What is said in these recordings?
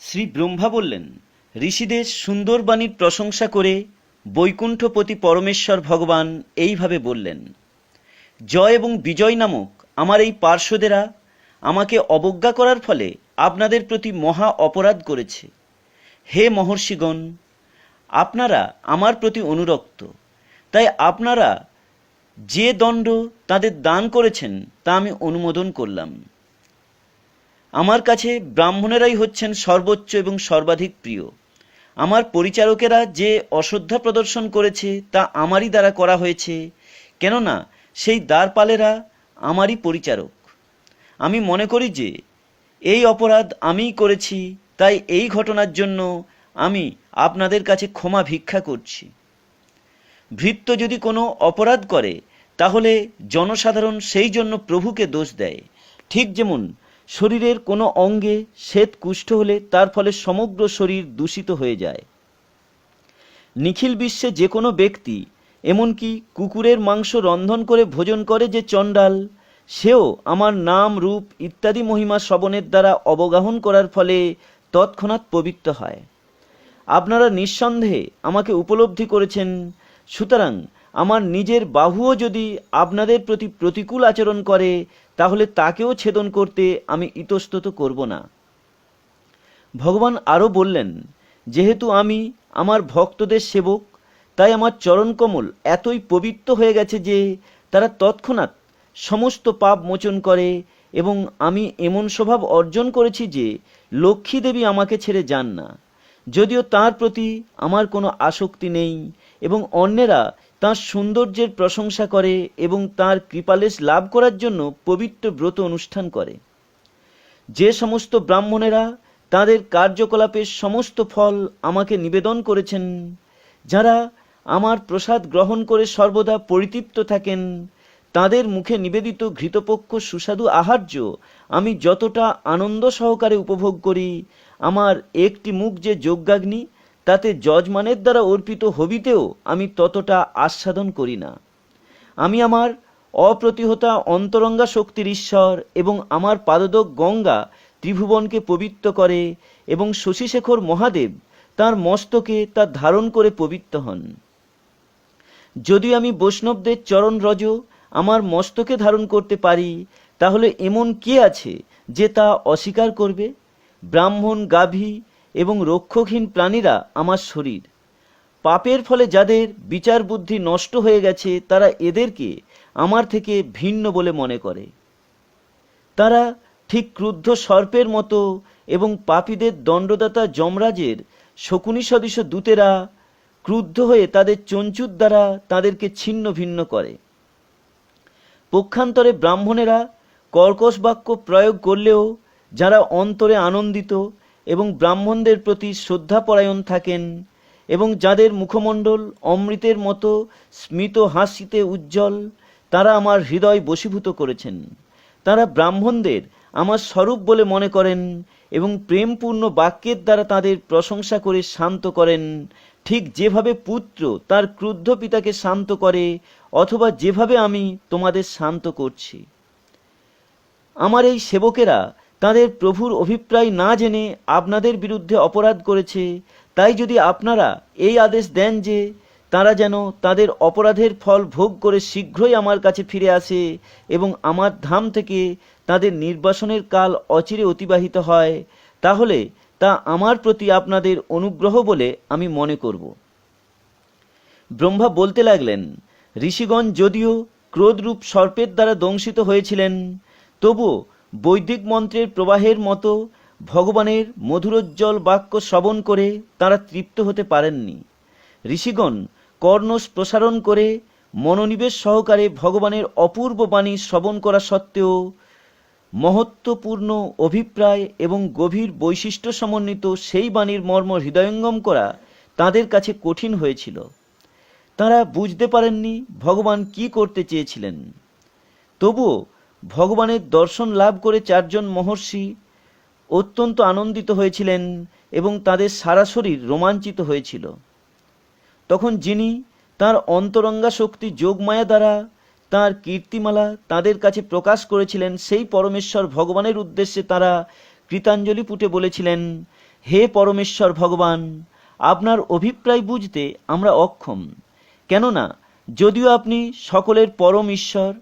শ্রী ব্রহ্মা বললেন ঋষিদের সুন্দর বাণীর প্রশংসা করে বৈকুণ্ঠপতি পরমেশ্বর ভগবান এইভাবে বললেন, জয় এবং বিজয় নামক আমার এই পার্শ্বদেরা আমাকে অবজ্ঞা করার ফলে আপনাদের প্রতি মহা অপরাধ করেছে। হে মহর্ষিগণ, আপনারা আমার প্রতি অনুরক্ত, তাই আপনারা যে দণ্ড তাদের দান করেছেন তা আমি অনুমোদন করলাম। আমার কাছে ব্রাহ্মণেরাই হচ্ছেন সর্বোচ্চ এবং সর্বাধিক প্রিয়। আমার পরিচারকেরা যে অশ্রদ্ধা প্রদর্শন করেছে, তা আমারই দ্বারা করা হয়েছে, কেননা সেই দ্বারপালেরা আমারই পরিচারক। আমি মনে করি যে, এই অপরাধ আমিই করেছি, তাই এই ঘটনার জন্য আমি আপনাদের কাছে ক্ষমা ভিক্ষা করছি। ভৃত্য যদি কোনো অপরাধ করে, তাহলে জনসাধারণ সেই জন্য প্রভুকে দোষ দেয়। ঠিক যেমন শরীরের কোনো অঙ্গে শ্বেত কুষ্ঠ হলে তার ফলে সমগ্র শরীর দূষিত হয়ে যায়। নিখিল বিশ্বে যে কোনো ব্যক্তি, এমনকি কুকুরের মাংস রন্ধন করে ভোজন করে যে চণ্ডাল, সেও আমার নাম, রূপ ইত্যাদি মহিমা শ্রবণের দ্বারা অবগাহন করার ফলে তৎক্ষণাৎ পবিত্র হয়। আপনারা নিঃসন্দেহে আমাকে উপলব্ধি করেছেন, সুতরাং আমার নিজের বাহুও যদি আপনাদের প্রতি প্রতিকূল আচরণ করে তাহলে তাকেও ছেদন করতে আমি ইতস্তত করব না। ভগবান আরও বললেন, যেহেতু আমি আমার ভক্তদের সেবক, তাই আমার চরণকমল এতই পবিত্র হয়ে গেছে যে তারা তৎক্ষণাৎ সমস্ত পাপ মোচন করে এবং আমি এমন স্বভাব অর্জন করেছি যে লক্ষ্মী দেবী আমাকে ছেড়ে যান না। যদিও তার প্রতি আমার কোনো আসক্তি নেই এবং অন্যেরা তার সৌন্দর্যের প্রশংসা করে এবং তার কৃপালেশ লাভ করার জন্য পবিত্র ব্রত অনুষ্ঠান করে। যে সমস্ত ব্রাহ্মণেরা তাদের কার্যকলাপের সমস্ত ফল আমাকে নিবেদন করেছেন, যারা আমার প্রসাদ গ্রহণ করে সর্বদা পরিতৃপ্ত থাকেন, তাদের মুখে নিবেদিত ঘৃতপক্ষ সুস্বাদু আহার্য আমি যতটা আনন্দ সহকারে উপভোগ করি, আমার একটি মুখ যে যজ্ঞাগ্নি তাতে যজমানের দ্বারা অর্পিত হবিতেও আমি ততটা আস্বাদন করি না। আমি আমার অপ্রতিহতা অন্তরঙ্গা শক্তির ঈশ্বর এবং আমার পাদদক গঙ্গা ত্রিভুবনকে পবিত্র করে এবং শশীশেখর মহাদেব তার মস্তকে তা ধারণ করে পবিত্র হন। যদি আমি বৈষ্ণবদের চরণ রজ আমার মস্তকে ধারণ করতে পারি, তাহলে এমন কে আছে যে তা অস্বীকার করবে? ব্রাহ্মণ, গাভী এবং রক্ষকহীন প্রাণীরা আমার শরীর। পাপের ফলে যাদের বিচার বুদ্ধি নষ্ট হয়ে গেছে, তারা এদেরকে আমার থেকে ভিন্ন বলে মনে করে। তারা ঠিক ক্রুদ্ধ সর্পের মতো এবং পাপীদের দণ্ডদাতা যমরাজের শকুনি সদৃশ দূতেরা ক্রুদ্ধ হয়ে তাদের চঞ্চুর দ্বারা তাদেরকে ছিন্ন ভিন্ন করে। পক্ষান্তরে ব্রাহ্মণেরা কর্কশ বাক্য প্রয়োগ করলেও যারা অন্তরে আনন্দিত এবং ব্রাহ্মণদের প্রতি শ্রদ্ধাপরায়ণ থাকেন এবং যাদের মুখমণ্ডল অমৃতের মতো স্মিত হাসিতে উজ্জ্বল, তারা আমার হৃদয় বশীভূত করেছেন। তারা ব্রাহ্মণদের আমার স্বরূপ বলে মনে করেন এবং প্রেমপূর্ণ বাক্যের দ্বারা তাদের প্রশংসা করে শান্ত করেন। ঠিক যেভাবে পুত্র তার ক্রুদ্ধ পিতাকে শান্ত করে, অথবা যেভাবে আমি তোমাদের শান্ত করছি। আমার এই সেবকেরা তাদের প্রভুর অভিপ্রায় না জেনে আপনাদের বিরুদ্ধে অপরাধ করেছে, তাই যদি আপনারা এই আদেশ দেন যে তারা যেন তাদের অপরাধের ফল ভোগ করে শীঘ্রই আমার কাছে ফিরে আসে এবং আমার ধাম থেকে তাদের নির্বাসনের কাল অচিরে অতিবাহিত হয়, তাহলে তা আমার প্রতি আপনাদের অনুগ্রহ বলে আমি মনে করব। ব্রহ্মা বলতে লাগলেন, ঋষিগণ যদিও ক্রোধরূপ সর্পের দ্বারা দংশিত হয়েছিলেন, তবুও বৈদিক মন্ত্রের প্রবাহের মতো ভগবানের মধুরোজ্জ্বল বাক্য শ্রবণ করে তারা তৃপ্ত হতে পারেননি। ঋষিগণ কর্ণ প্রসারণ করে মনোনিবেশ সহকারে ভগবানের অপূর্ব বাণী শ্রবণ করা সত্ত্বেও মহত্বপূর্ণ অভিপ্রায় এবং গভীর বৈশিষ্ট্য সমন্বিত সেই বাণীর মর্ম হৃদয়ঙ্গম করা তাদের কাছে কঠিন হয়েছিল। তারা বুঝতে পারেননি ভগবান কি করতে চেয়েছিলেন। তবুও ভগবানের দর্শন লাভ করে চারজন মহর্ষি অত্যন্ত আনন্দিত হয়েছিলেন এবং তাদের সারা শরীর রোমাঞ্চিত হয়েছিল। তখন যিনি তার অন্তরঙ্গা শক্তি যোগমায়া দ্বারা তার কীর্তিমালা তাদের কাছে প্রকাশ করেছিলেন, সেই পরমেশ্বর ভগবানের উদ্দেশ্যে তারা কৃতাঞ্জলি পুটে বলেছিলেন, হে পরমেশ্বর ভগবান, আপনার অভিপ্রায় বুঝতে আমরা অক্ষম। কেননা, যদিও আপনি সকলের পরম ঈশ্বর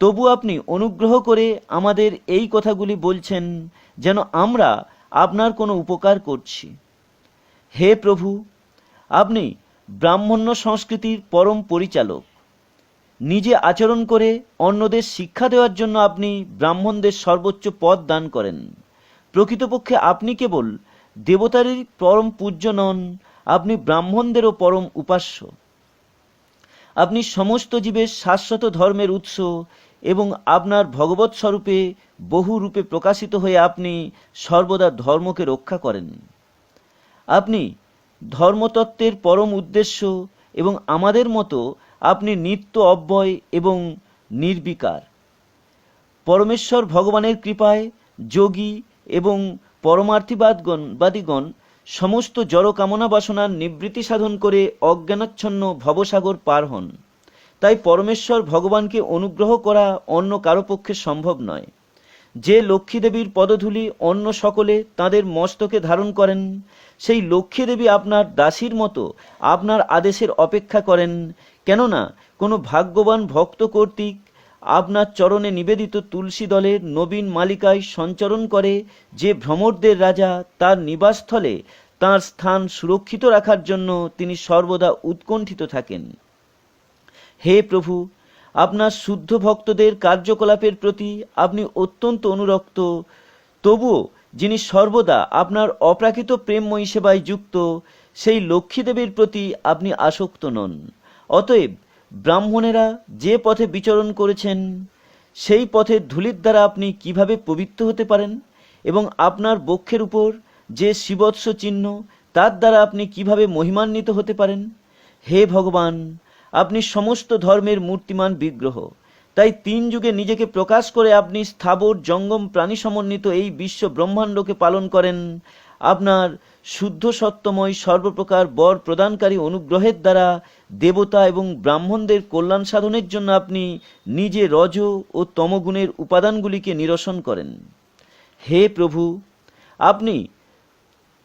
তবু আপনি অনুগ্রহ করে আমাদের এই কথাগুলি বলছেন যেন আমরা আপনার কোনো উপকার করছি। হে প্রভু, আপনি ব্রাহ্মণ্য সংস্কৃতির পরম পরিচালক। নিজে আচরণ করে অন্যদের শিক্ষা দেওয়ার জন্য আপনি ব্রাহ্মণদের সর্বোচ্চ পদ দান করেন। প্রকৃতপক্ষে আপনি কেবল দেবতারই পরম পূজ্য নন, আপনি ব্রাহ্মণদেরও পরম উপাস্য। আপনি সমস্ত জীবের শাশ্বত ধর্মের উৎস এবং আপনার ভগবৎ স্বরূপে বহু রূপে প্রকাশিত হয়ে আপনি সর্বদা ধর্মকে রক্ষা করেন। আপনি ধর্মতত্ত্বের পরম উদ্দেশ্য এবং আমাদের মতো আপনি নিত্য অব্যয় এবং নির্বিকার। পরমেশ্বর ভগবানের কৃপায় যোগী এবং পরমার্থীবাদগণ বাদীগণ সমস্ত জড়কামনা বাসনার নিবৃত্তি সাধন করে অজ্ঞানাচ্ছন্ন ভবসাগর পার হন। তাই পরমেশ্বর ভগবানকে অনুগ্রহ করা অন্য কারও পক্ষে সম্ভব নয়। যে লক্ষ্মী দেবীর পদধূলি অন্য সকলে তাদের মস্তকে ধারণ করেন, সেই লক্ষ্মী দেবী আপনার দাসীর মতো আপনার আদেশের অপেক্ষা করেন, কেননা কোনো ভাগ্যবান ভক্ত কর্তৃক আপনার চরণে নিবেদিত তুলসী দলের নবীন মালিকায় সঞ্চরণ করে যে ভ্রমরদের রাজা, তার নিবাসস্থলে তার স্থান সুরক্ষিত রাখার জন্য তিনি সর্বদা উৎকণ্ঠিত থাকেন। হে প্রভু, আপনার শুদ্ধ ভক্তদের কার্যকলাপের প্রতি আপনি অত্যন্ত অনুরক্ত। তবুও যিনি সর্বদা আপনার অপ্রাকৃত প্রেমময়ী সেবায় যুক্ত, সেই লক্ষ্মী দেবীর প্রতি আপনি আসক্ত নন। অতএব ব্রাহ্মণেরা যে পথে বিচরণ করেছেন, সেই পথের ধুলির দ্বারা আপনি কীভাবে পবিত্র হতে পারেন এবং আপনার বক্ষের উপর যে শিবৎস চিহ্ন, তার দ্বারা আপনি কীভাবে মহিমান্বিত হতে পারেন? হে ভগবান আপনি সমস্ত ধর্মের মূর্তিমান বিগ্রহ। তাই তিন যুগে নিজেকে প্রকাশ করে আপনি স্থাবর জঙ্গম প্রাণী সমন্বিত এই বিশ্ব ব্রহ্মাণ্ডকে পালন করেন। আপনার শুদ্ধ সত্যময় সর্বপ্রকার বর প্রদানকারী অনুগ্রহের দ্বারা দেবতা এবং ব্রাহ্মণদের কল্যাণ সাধনের জন্য আপনি নিজে রজ ও তমগুণের উপাদানগুলিকে নিরসন করেন। হে প্রভু, আপনি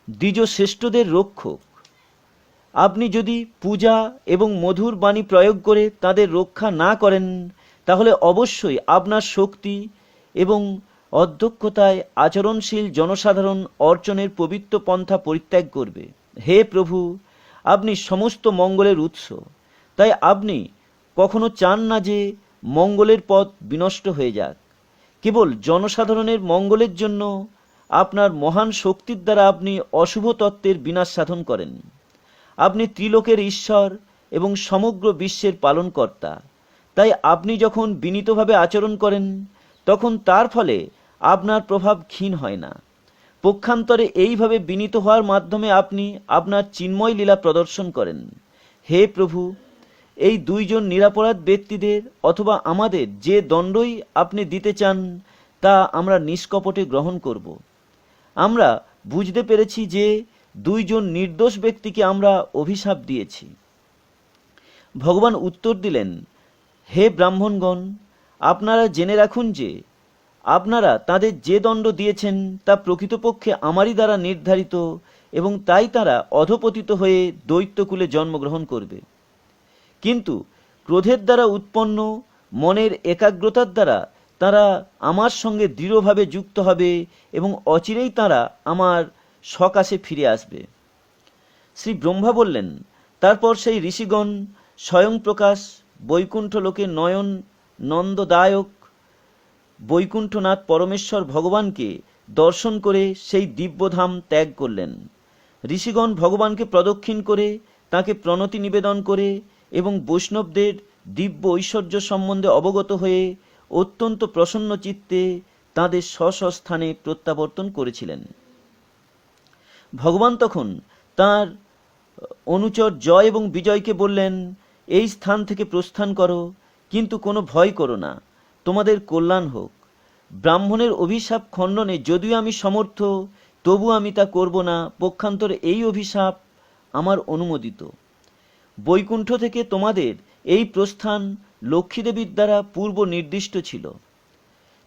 দ্বিজ শ্রেষ্ঠদের রক্ষক। আপনি যদি পূজা এবং মধুর বাণী প্রয়োগ করে তাদের রক্ষা না করেন, তাহলে অবশ্যই আপনার শক্তি এবং অধ্যক্ষতায় আচরণশীল জনসাধারণ অর্চনের পবিত্র পন্থা পরিত্যাগ করবে। হে প্রভু, আপনি সমস্ত মঙ্গলের উৎস। তাই আপনি কখনো চান না যে মঙ্গলের পথ বিনষ্ট হয়ে যাক। কেবল জনসাধারণের মঙ্গলের জন্য আপনার মহান শক্তির দ্বারা আপনি অশুভ তত্ত্বের বিনাশ সাধন করেন। আপনি ত্রিলোকের ঈশ্বর এবং সমগ্র বিশ্বের পালনকর্তা। তাই আপনি যখন বিনীতভাবে আচরণ করেন, তখন তার ফলে আপনার প্রভাব ক্ষীণ হয় না। পক্ষান্তরে এইভাবে বিনীত হওয়ার মাধ্যমে আপনি আপনার চিন্ময় লীলা প্রদর্শন করেন। হে প্রভু, এই দুইজন নিরাপরাধ ব্যক্তিদের অথবা আমাদের যে দণ্ডই আপনি দিতে চান, তা আমরা নিষ্কপটে গ্রহণ করব। আমরা বুঝতে পেরেছি যে দুইজন নির্দোষ ব্যক্তিকে আমরা অভিশাপ দিয়েছি। ভগবান উত্তর দিলেন, হে ব্রাহ্মণগণ, আপনারা জেনে রাখুন যে, আপনারা তাদের যে দণ্ড দিয়েছেন তা প্রকৃতপক্ষে আমারই দ্বারা নির্ধারিত এবং তাই তারা অধপতিত হয়ে দৈত্যকুলে জন্মগ্রহণ করবে। কিন্তু ক্রোধের দ্বারা উৎপন্ন, মনের একাগ্রতার দ্বারা তারা আমার সঙ্গে দৃঢ়ভাবে যুক্ত হবে এবং অচিরেই তারা আমার সকাশে ফিরে আসবে। শ্রী ব্রহ্মা বললেন, তারপর সেই ঋষিগণ স্বয়ং প্রকাশ বৈকুণ্ঠ লোকে নয়ন নন্দদায়ক বৈকুণ্ঠনাথ পরমেশ্বর ভগবানকে দর্শন করে সেই দিব্যধাম ত্যাগ করলেন। ঋষিগণ ভগবানকে প্রদক্ষিণ করে তাকে প্রণতি নিবেদন করে এবং বৈষ্ণবদের দিব্য ঐশ্বর্য সম্বন্ধে অবগত হয়ে অত্যন্ত প্রসন্ন চিত্তে তাঁদের স্ব স্ব স্থানে প্রত্যাবর্তন করেছিলেন। ভগবান তখন তার অনুচর জয় এবং বিজয়কে বললেন, এই স্থান থেকে প্রস্থান করো, কিন্তু কোনো ভয় করো না, তোমাদের কল্যাণ হোক। ব্রাহ্মণের অভিশাপ খণ্ডনে যদিও আমি সমর্থ, তবু আমি তা করব না, পক্ষান্তরে এই অভিশাপ আমার অনুমোদিত। বৈকুণ্ঠ থেকে তোমাদের এই প্রস্থান লক্ষ্মীদেবীর দ্বারা পূর্ব নির্দিষ্ট ছিল।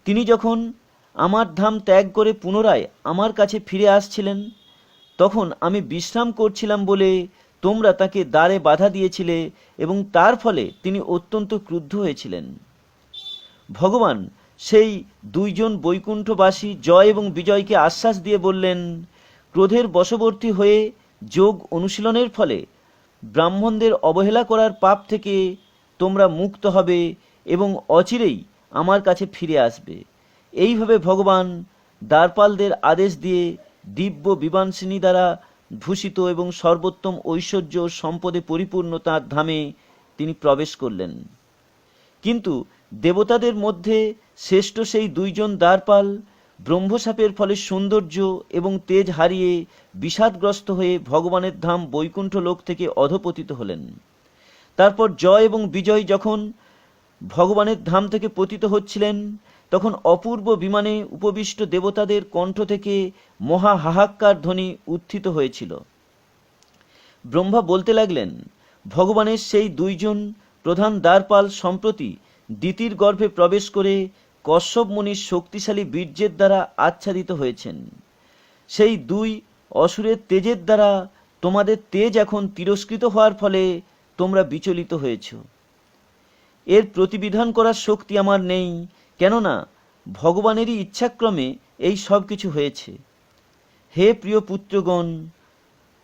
তিনি যখন আমার ধাম ত্যাগ করে পুনরায় আমার কাছে ফিরে আসছিলেন তখন আমি বিশ্রাম করছিলাম বলে তোমরা তাকে দ্বারে বাধা দিয়েছিলে এবং তার ফলে তিনি অত্যন্ত ক্রুদ্ধ হয়েছিলেন। ভগবান সেই দুইজন বৈকুণ্ঠবাসী জয় এবং বিজয়কে আশ্বাস দিয়ে বললেন, ক্রোধের বশবর্তী হয়ে যোগ অনুশীলনের ফলে ব্রাহ্মণদের অবহেলা করার পাপ থেকে তোমরা মুক্ত হবে এবং অচিরেই আমার কাছে ফিরে আসবে। এইভাবে ভগবান দ্বারপালদের আদেশ দিয়ে দিব্য বিমানসিনী দ্বারা ভূষিত এবং সর্বোত্তম ঐশ্বর্য সম্পদে পরিপূর্ণ তাঁর ধামে তিনি প্রবেশ করলেন। কিন্তু দেবতাদের মধ্যে শ্রেষ্ঠ সেই দুইজন দ্বারপাল ব্রহ্মসাপের ফলে সৌন্দর্য এবং তেজ হারিয়ে বিষাদগ্রস্ত হয়ে ভগবানের ধাম বৈকুণ্ঠ লোক থেকে অধপতিত হলেন। তারপর জয় এবং বিজয় যখন ভগবানের ধাম থেকে পতিত হচ্ছিলেন তখন অপূর্ব বিমানে উপবিষ্ট দেবতাদের কণ্ঠ থেকে মহা হাহাক্কার ধ্বনি উত্থিত হয়েছিল। ব্রহ্মা বলতে লাগলেন, ভগবানের সেই দুইজন প্রধান দ্বারপাল সম্প্রতি দিতির গর্ভে প্রবেশ করে কশ্যপ মুনির শক্তিশালী বীর্যের দ্বারা আচ্ছাদিত হয়েছেন। সেই দুই অসুরের তেজের দ্বারা তোমাদের তেজ এখন তিরস্কৃত হওয়ার ফলে তোমরা বিচলিত হয়েছ। এর প্রতিবিধান করার শক্তি আমার নেই কেননা ভগবানেরই ইচ্ছাক্রমে এই সব কিছু হয়েছে। হে প্রিয় পুত্রগণ,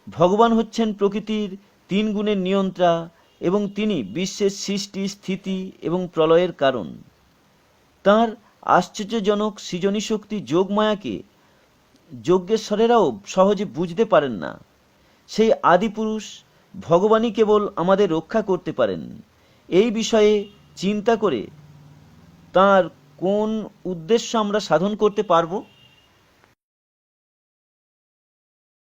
ভগবান হচ্ছেন প্রকৃতির তিন গুণের নিয়ন্ত্রা এবং তিনি বিশ্বের সৃষ্টি, স্থিতি এবং প্রলয়ের কারণ। তাঁর আশ্চর্যজনক সৃজনী শক্তি যোগমায়াকে যজ্ঞেশ্বরেরাও সহজে বুঝতে পারেন না। সেই আদিপুরুষ ভগবানই কেবল আমাদের রক্ষা করতে পারেন। এই বিষয়ে চিন্তা করে তার কোন উদ্দেশ্য আমরা সাধন করতে পারব?